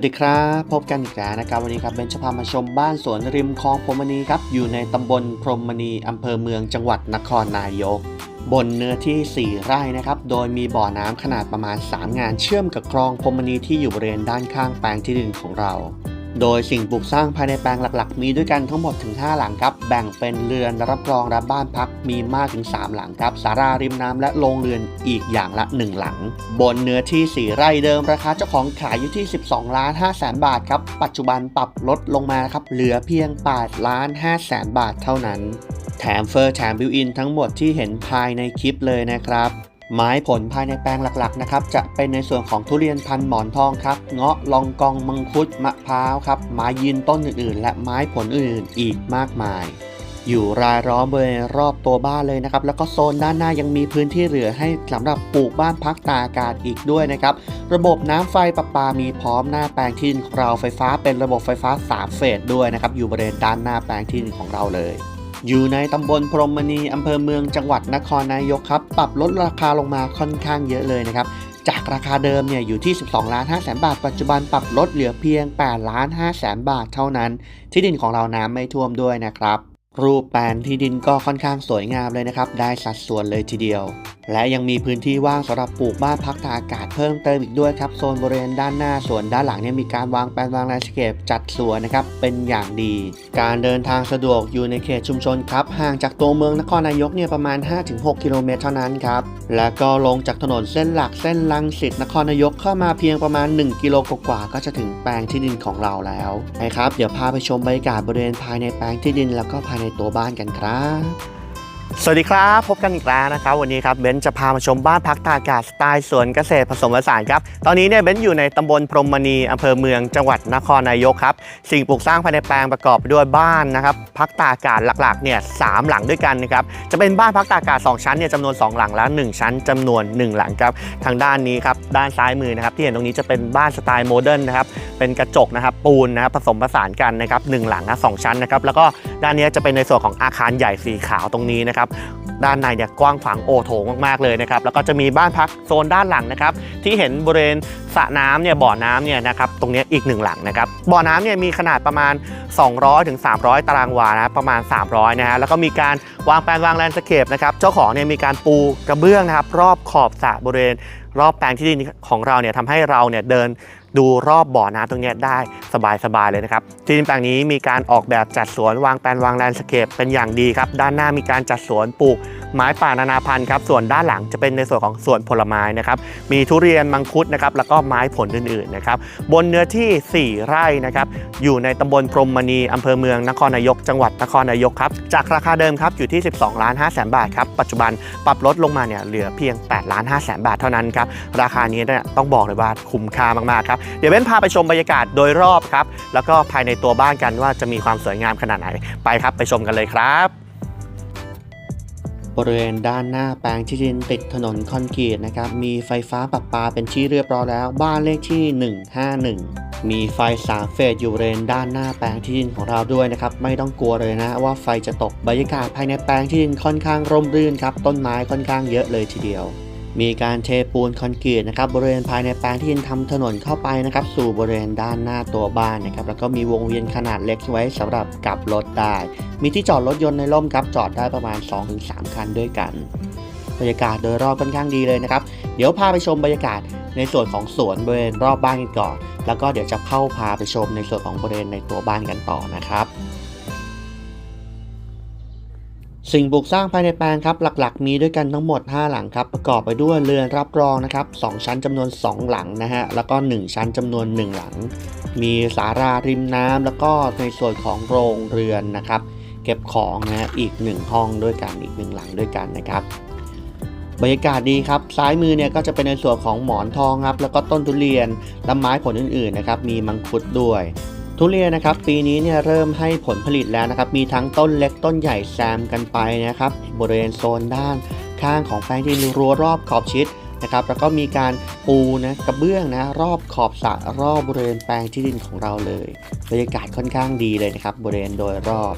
สวัสดีครับ พบกันอีกแล้วนะครับ วันนี้ครับเบนจะพามาชมบ้านสวนริมคลองพรมณีครับ อยู่ในตำบลพรมณีอำเภอเมืองจังหวัดนครนายก บนเนื้อที่ 4 ไร่นะครับ โดยมีบ่อน้ำขนาดประมาณ 3 งานเชื่อมกับคลองพรมณีที่อยู่บริเวณด้านข้างแปลงที่ดินของเรา โดยสิ่งปลูกสร้างภายในแปลงหลักๆ มีด้วยกันทั้งหมดถึง 5 หลังครับ แบ่งเป็นเรือนรับรองและบ้านพักมีมากถึง 3 หลังครับสาราริมน้ำและโรงเรือนอีกอย่างละ 1 หลัง บนเนื้อที่ 4 ไร่เดิมราคาเจ้าของขายอยู่ที่ 12 ล้าน5แสนบาทครับปัจจุบันปรับลดลงมาครับเหลือเพียง8ล้าน5แสนบาทเท่านั้น แถมเฟอร์แถมบิวอินทั้งหมดที่เห็นภายในคลิปเลยนะครับ ไม้ผลภายในแปลงหลักๆนะครับจะเป็นในส่วนของทุเรียนพันหมอนทองครับเงาะลองกองมังคุดมะพร้าวครับไม้ยืนต้นอื่นๆ และไม้ผลอื่นๆ อีกมากมาย อยู่รายล้อมบริเวณรอบตัวบ้านเลยนะครับแล้วก็โซนด้านหน้ายังมีพื้นที่เหลือให้สำหรับปลูกบ้านพักตาอากาศอีกด้วยนะครับระบบน้ำไฟประปามีพร้อมหน้าแปลงที่ดินของเราไฟฟ้าเป็นระบบไฟฟ้า 3 เฟสด้วยนะครับอยู่บริเวณด้านหน้าแปลงที่ดินของเราเลย อยู่ในตำบลพรหมณีอำเภอเมืองจังหวัดนครนายกครับ ปรับลดราคาลงมาค่อนข้างเยอะเลยนะครับ จากราคาเดิมเนี่ยอยู่ที่ 12ล้าน5แสนบาท ปัจจุบันปรับลดเหลือเพียง8ล้าน5แสนบาทเท่านั้น ที่ดินของเราน้ำไม่ท่วมด้วยนะครับ รูปแปลนที่ดินก็ค่อนข้างสวยงามเลยนะครับ ได้สัดส่วนเลยทีเดียว และยังมีพื้นที่ว่างสำหรับปลูกบ้านพักตากอากาศเพิ่มเติมอีกด้วยครับโซนบริเวณด้านหน้าส่วนด้านหลังเนี่ยมีการวางแปลนวางแลนด์สเคปจัดสวนนะครับเป็นอย่างดี การเดินทางสะดวกอยู่ในเขตชุมชนครับห่างจากตัวเมืองนครนายกเนี่ยประมาณ 5-6 กิโลเมตรเท่านั้นครับแล้วก็ลงจากถนนเส้นหลักเส้นลังสิตนครนายกเข้ามาเพียงประมาณ 1 กิโลกว่าก็จะถึงแปลงที่ดินของเราแล้วนะครับเดี๋ยวพาไปชมบรรยากาศบริเวณภายในแปลงที่ดินแล้วก็ภายในตัวบ้านกันครับ สวัสดีครับ พบกันอีกแล้วนะครับ วันนี้ครับเบนซ์จะพามาชมบ้านพักตากอากาศสไตล์สวนเกษตรผสมผสานครับตอนนี้เนี่ยเบนซ์อยู่ในตำบลพรหมณีอำเภอเมืองจังหวัดนครนายกครับสิ่งปลูกสร้างภายในแปลงประกอบไปด้วยบ้านนะครับพักตากอากาศหลักๆเนี่ยสามหลังด้วยกันนะครับจะเป็นบ้านพักตากอากาศ2ชั้นเนี่ยจำนวน 2 หลังและ1ชั้นจำนวน 1 หลังครับทางด้านนี้ครับด้านซ้ายมือนะครับที่เห็นตรงนี้จะเป็นบ้านสไตล์โมเดิร์นนะครับเป็นกระจกนะครับปูนนะครับผสมผสานกันนะครับหนึ่งหลังนะสองชั้นนะครับแล้วก็ด้านนี้จะเป็นในส่วนของอาคารใหญ่สีขาวตรงนี้นะครับด้านในเนี่ยกว้างขวางโอโถงมากๆเลยนะครับแล้วก็จะมีบ้านพักโซนด้านหลังนะครับที่เห็นบริเวณสระน้ำเนี่ยบ่อน้ำเนี่ยนะครับตรงนี้อีกหนึ่งหลังนะครับบ่อน้ำเนี่ยมีขนาดประมาณ 200ถึง300 ตารางวานะประมาณ 300นะฮะแล้วก็มีการวางแปลนวางแลนด์สเคปนะครับเจ้าของเนี่ยมีการปูกระเบื้องนะครับรอบขอบสระบริเวณรอบแปลงที่ดินของเราเนี่ยทำให้เราเนี่ยเดิน ดูรอบบ่อน้ำตรงนี้ได้สบายๆเลยนะครับ ที่ดินแปลงนี้มีการออกแบบจัดสวนวางแปลนวางแลนด์สเคปเป็นอย่างดีครับ ด้านหน้ามีการจัดสวนปลูก ไม้ป่านานาพันธุ์ครับส่วนด้านหลังจะเป็นในส่วนของสวนผลไม้นะครับมีทุเรียนมังคุดนะครับแล้วก็ไม้ผลอื่นๆนะครับบนเนื้อที่ 4 ไร่นะครับอยู่ในตำบลพรหมณีอำเภอเมืองนครนายก จังหวัดนครนายกครับจากราคาเดิมครับอยู่ที่ 12ล้าน5แสนบาทครับปัจจุบันปรับลดลงมาเนี่ยเหลือเพียง8ล้าน5แสนบาทเท่านั้นครับราคานี้เนี่ยต้องบอกเลยว่าคุ้มค่ามากๆครับเดี๋ยวเบ้นพาไปชมบรรยากาศโดยรอบครับแล้วก็ภายในตัวบ้านกันว่าจะมีความสวยงามขนาดไหนไปครับ ไปชมกันเลยครับ บริเวณด้านหน้าแปลงที่ดินติดถนนคอนกรีตนะครับ มีไฟฟ้าประปาเป็นที่เรียบร้อยแล้ว บ้านเลขที่ 151 มีไฟสามเฟสอยู่บริเวณด้านหน้าแปลงที่ดินของเราด้วยนะครับ ไม่ต้องกลัวเลยนะว่าไฟจะตก บรรยากาศภายในแปลงที่ดินค่อนข้างร่มรื่นครับ ต้นไม้ค่อนข้างเยอะเลยทีเดียว มีการเทปูนคอนกรีตนะครับบริเวณภายในแปลงที่ดินทำถนนเข้าไปนะครับ สู่บริเวณด้านหน้าตัวบ้านนะครับแล้วก็มีวงเวียนขนาดเล็กไว้สำหรับกลับรถได้ มีที่จอดรถยนต์ในร่มครับจอดได้ประมาณ 2-3 คันด้วยกัน บรรยากาศโดยรอบค่อนข้างดีเลยนะครับ เดี๋ยวพาไปชมบรรยากาศในส่วนของสวนบริเวณรอบบ้านกันก่อน แล้วก็เดี๋ยวจะเข้าพาไปชมในส่วนของบริเวณในตัวบ้านกันต่อนะครับ สิ่งปลูกสร้างภายในแปลงครับหลักๆ มีด้วยกันทั้งหมด 5 หลังครับประกอบไปด้วยเรือนรับรองนะครับ2ชั้นจำนวน 2 หลังนะฮะแล้วก็ 1 ชั้นจำนวน 1 หลัง มีสาราริมน้ำแล้วก็ในส่วนของโรงเรือนนะครับเก็บของนะฮะอีก 1 ห้องด้วยกันอีก 1 หลังด้วยกันนะครับบรรยากาศดีครับ ซ้ายมือเนี่ยก็จะเป็นในส่วนของหมอนทองครับ แล้วก็ต้นทุเรียนและไม้ผลอื่นๆนะครับ มีมังคุดด้วย ทุเรียนนะครับปีนี้เนี่ยเริ่มให้ผลผลิตแล้วนะครับมีทั้งต้นเล็กต้นใหญ่แซมกันไปนะครับบริเวณโซนด้านข้างของแปลงที่ดินรั้วรอบขอบชิดนะครับแล้วก็มีการปูนะกระเบื้องนะรอบขอบสระรอบบริเวณแปลงที่ดินของเราเลยบรรยากาศค่อนข้างดีเลยนะครับบริเวณโดยรอบ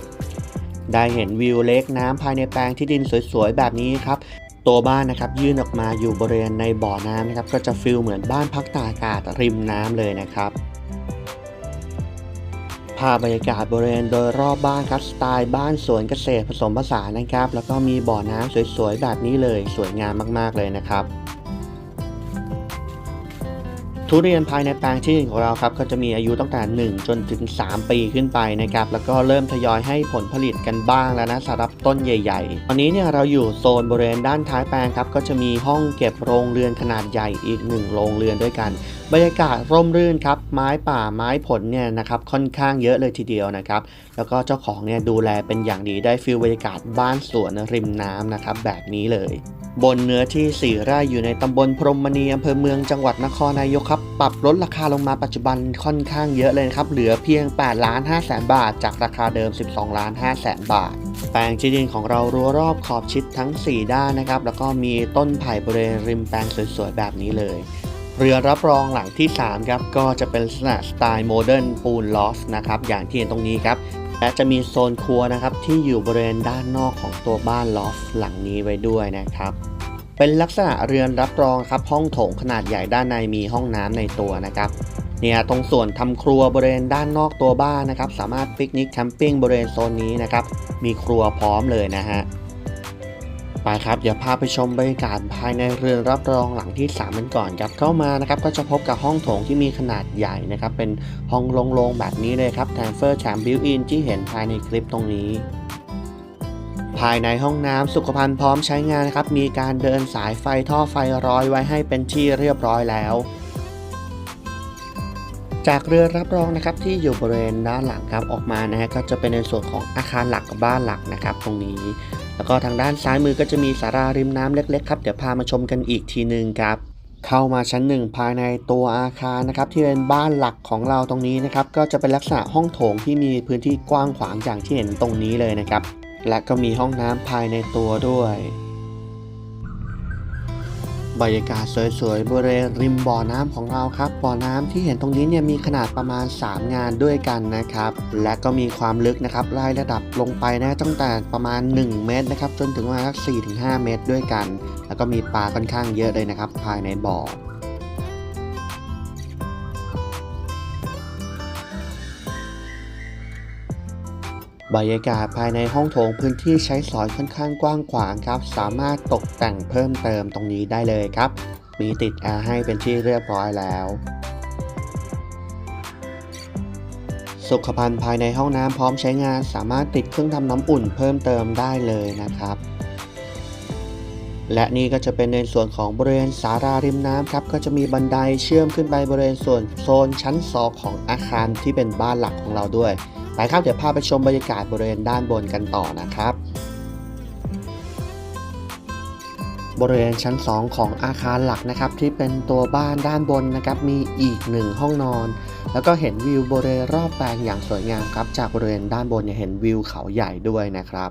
ได้เห็นวิวเล็กน้ำภายในแปลงที่ดินสวยๆแบบนี้ครับตัวบ้านนะครับยื่นออกมาอยู่บริเวณในบ่อน้ำนะครับก็จะฟิลเหมือนบ้านพักตากอากาศริมน้ำเลยนะครับ ภาพบรรยากาศบริเวณโดยรอบบ้านครับสไตล์บ้านสวนเกษตรผสมผสานนะครับ แล้วก็มีบ่อน้ำสวยๆ แบบนี้เลยสวยงามมากๆเลยนะครับ ทุเรียนภายในแปลงที่ดินของเราครับก็จะมีอายุตั้งแต่ 1 จนถึง 3 ปีขึ้นไปนะครับแล้วก็เริ่มทยอยให้ผลผลิตกันบ้างแล้วนะสำหรับต้นใหญ่ๆ ตอนนี้เนี่ยเราอยู่โซนบริเวณด้านท้ายแปลงครับก็จะมีห้องเก็บโรงเรือนขนาดใหญ่อีกหนึ่งโรงเรือนด้วยกัน บรรยากาศร่มรื่นครับไม้ป่าไม้ผลเนี่ยนะครับค่อนข้างเยอะเลยทีเดียวนะครับแล้วก็เจ้าของเนี่ยดูแลเป็นอย่างดีได้ฟิลบรรยากาศบ้านสวนริมน้ำนะครับแบบนี้เลย บนเนื้อที่ 4 ไร่อยู่ในตำบลพรหมมณีอำเภอเมืองจังหวัดนครนายกครับ ปรับลดราคาลงมาปัจจุบันค่อนข้างเยอะเลยนะครับ เหลือเพียง8ล้าน5แสนบาท จากราคาเดิม 12ล้าน5แสนบาท แปลงที่ดินของเรารั้วรอบขอบชิดทั้ง 4 ด้านนะครับ แล้วก็มีต้นไผ่บริเวณริมแปลงสวยๆ แบบนี้เลย เรือรับรองหลังที่ 3 ครับ ก็จะเป็นลักษณะสไตล์โมเดิร์นปูนลอฟนะครับ อย่างที่เห็นตรงนี้ครับ และจะมีโซนครัวนะครับที่อยู่บริเวณด้านนอกของตัวบ้านลอฟหลังนี้ไว้ด้วยนะครับเป็นลักษณะเรือนรับรองครับห้องโถงขนาดใหญ่ด้านในมีห้องน้ำในตัวนะครับเนี่ยตรงส่วนทำครัวบริเวณด้านนอกตัวบ้านนะครับสามารถปิกนิกแคมปิ้งบริเวณโซนนี้นะครับมีครัวพร้อมเลยนะฮะ ไปครับเดี๋ยวพาไปชมบรรยากาศภายในเรือนรับรองหลังที่3กันก่อนครับเข้ามานะครับก็จะพบกับห้องโถงที่มีขนาดใหญ่นะครับเป็นห้องโล่งๆแบบนี้เลยครับแถมเฟอร์แถมบิวอินที่เห็นภายในคลิปตรงนี้ภายในห้องน้ำสุขภัณฑ์พร้อมใช้งานนะครับ มีการเดินสายไฟท่อไฟร้อยไว้ให้เป็นที่เรียบร้อยแล้ว จากเรือรับรองนะครับที่อยู่บริเวณด้านหลังครับออกมานะฮะก็จะเป็นในส่วนของอาคารหลักกับบ้านหลักนะครับ ตรงนี้ แล้วก็ทางด้านซ้ายมือก็จะมีสาราริมน้ำเล็กๆครับ เดี๋ยวพามาชมกันอีกทีหนึ่งครับ เข้ามาชั้นหนึ่งภายในตัวอาคารนะครับที่เป็นบ้านหลักของเราตรงนี้นะครับก็จะเป็นลักษณะห้องโถงที่มีพื้นที่กว้างขวางอย่างที่เห็นตรงนี้เลยนะครับ และก็มีห้องน้ำภายในตัวด้วย บรรยากาศสวยๆบริเวณริมบ่อน้ำของเราครับ บ่อน้ำที่เห็นตรงนี้เนี่ยมีขนาดประมาณ 3 งานด้วยกันนะครับ และก็มีความลึกนะครับไล่ระดับลงไปนะตั้งแต่ประมาณ 1 เมตรนะครับจนถึงประมาณสัก4-5 เมตรด้วยกัน แล้วก็มีปลาค่อนข้างเยอะเลยนะครับ ภายในบ่อ บรรยากาศภายในห้องโถงพื้นที่ใช้สอยค่อนข้างกว้างขวางครับ สามารถตกแต่งเพิ่มเติมตรงนี้ได้เลยครับ มีติดแอร์ให้เป็นที่เรียบร้อยแล้ว สุขภัณฑ์ภายในห้องน้ำพร้อมใช้งาน สามารถติดเครื่องทำน้ำอุ่นเพิ่มเติมได้เลยนะครับและนี่ก็จะเป็นในส่วนของบริเวณสาราริมน้ำครับก็จะมีบันไดเชื่อมขึ้นไปบริเวณส่วนโซนชั้นสองของอาคารที่เป็นบ้านหลักของเราด้วย ไปครับเดี๋ยวพาไปชมบรรยากาศบริเวณด้านบนกันต่อนะครับ บริเวณชั้น 2 ของอาคารหลักนะครับ ที่เป็นตัวบ้านด้านบนนะครับ มีอีกหนึ่งห้องนอน แล้วก็เห็นวิวบริเวณรอบแปลงอย่างสวยงามครับ จากบริเวณด้านบนเนี่ยเห็นวิวเขาใหญ่ด้วยนะครับ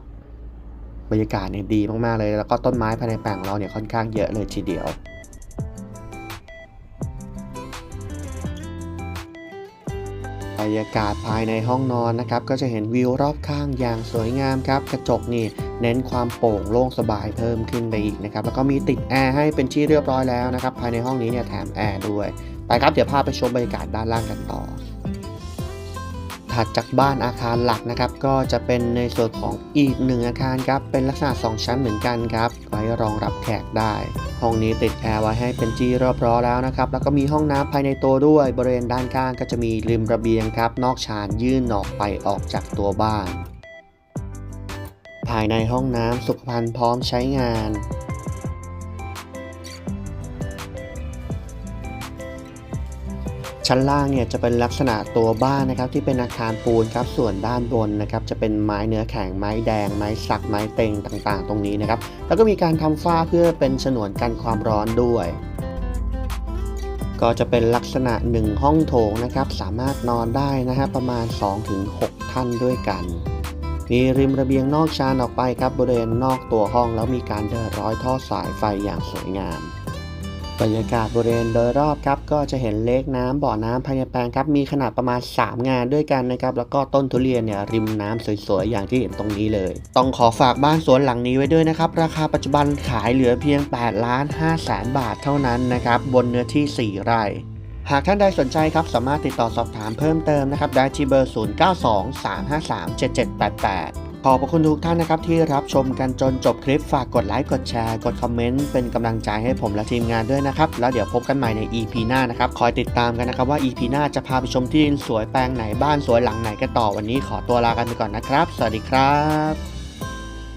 บรรยากาศเนี่ยดีมากๆเลย แล้วก็ต้นไม้ภายในแปลงของเราเนี่ยค่อนข้างเยอะเลยทีเดียว บรรยากาศภายในห้องนอนนะครับก็จะเห็นวิวรอบข้างอย่างสวยงามครับกระจกนี่เน้นความโปร่งโล่งสบายเพิ่มขึ้นไปอีกนะครับแล้วก็มีติดแอร์ให้เป็นที่เรียบร้อยแล้วนะครับภายในห้องนี้เนี่ยแถมแอร์ด้วยไปครับเดี๋ยวพาไปชมบรรยากาศด้านล่างกันต่อ ถัดจากบ้านอาคารหลักนะครับก็จะเป็นในส่วนของอีกหนึ่งอาคารครับเป็นลักษณะ 2 ชั้นเหมือนกันครับไว้รองรับแขกได้ ห้องนี้ติดแอร์ไว้ให้เป็นที่เรียบร้อแล้วนะครับแล้วก็มีห้องน้ำภายในตัวด้วย บริเวณด้านข้างก็จะมีริมระเบียงครับนอกชานยื่นออกไปออกจากตัวบ้าน ภายในห้องน้ำสุขภัณฑ์พร้อมใช้งาน ชั้นล่างเนี่ยจะเป็นลักษณะตัวบ้านนะครับที่เป็นอาคารปูนครับส่วนด้านบนนะครับจะเป็นไม้เนื้อแข็งไม้แดง ไม้สักไม้เต็งต่างๆ ตรงนี้นะครับแล้วก็มีการทำฝ้าเพื่อเป็นฉนวนกันความร้อนด้วยก็จะเป็นลักษณะ 1 ห้องโถงนะครับ สามารถนอนได้นะฮะประมาณ 2-6 ท่านด้วยกันมีริมระเบียงนอกชานออกไปครับบริเวณนอกตัวห้องแล้วมีการเดินร้อยท่อสายไฟอย่างสวยงาม บรรยากาศบริเวณโดยรอบครับก็จะเห็นเลกน้ำบ่อน้ำภายในแปลงครับมีขนาดประมาณ 3 งานด้วยกันนะครับแล้วก็ต้นทุเรียนเนี่ยริมน้ำสวยๆอย่างที่เห็นตรงนี้เลย ต้องขอฝากบ้านสวนหลังนี้ไว้ด้วยนะครับราคาปัจจุบันขายเหลือเพียง8ล้าน5แสนบาทเท่านั้นนะครับบนเนื้อที่ 4 ไร่หากท่านใดสนใจครับสามารถติดต่อสอบถามเพิ่มเติมนะครับได้ที่เบอร์ 0923537788 ขอบพระคุณทุกท่านนะครับที่รับชมกันจนจบคลิปฝากกดไลค์กดแชร์กดคอมเมนต์เป็นกำลังใจให้ผมและทีมงานด้วยนะครับ แล้วเดี๋ยวพบกันใหม่ใน EP หน้านะครับ คอยติดตามกันนะครับว่า EP หน้าจะพาไปชมที่ดินสวยแปลงไหนบ้านสวยหลังไหนกันต่อวันนี้ขอตัวลากันไปก่อนนะครับ สวัสดีครับ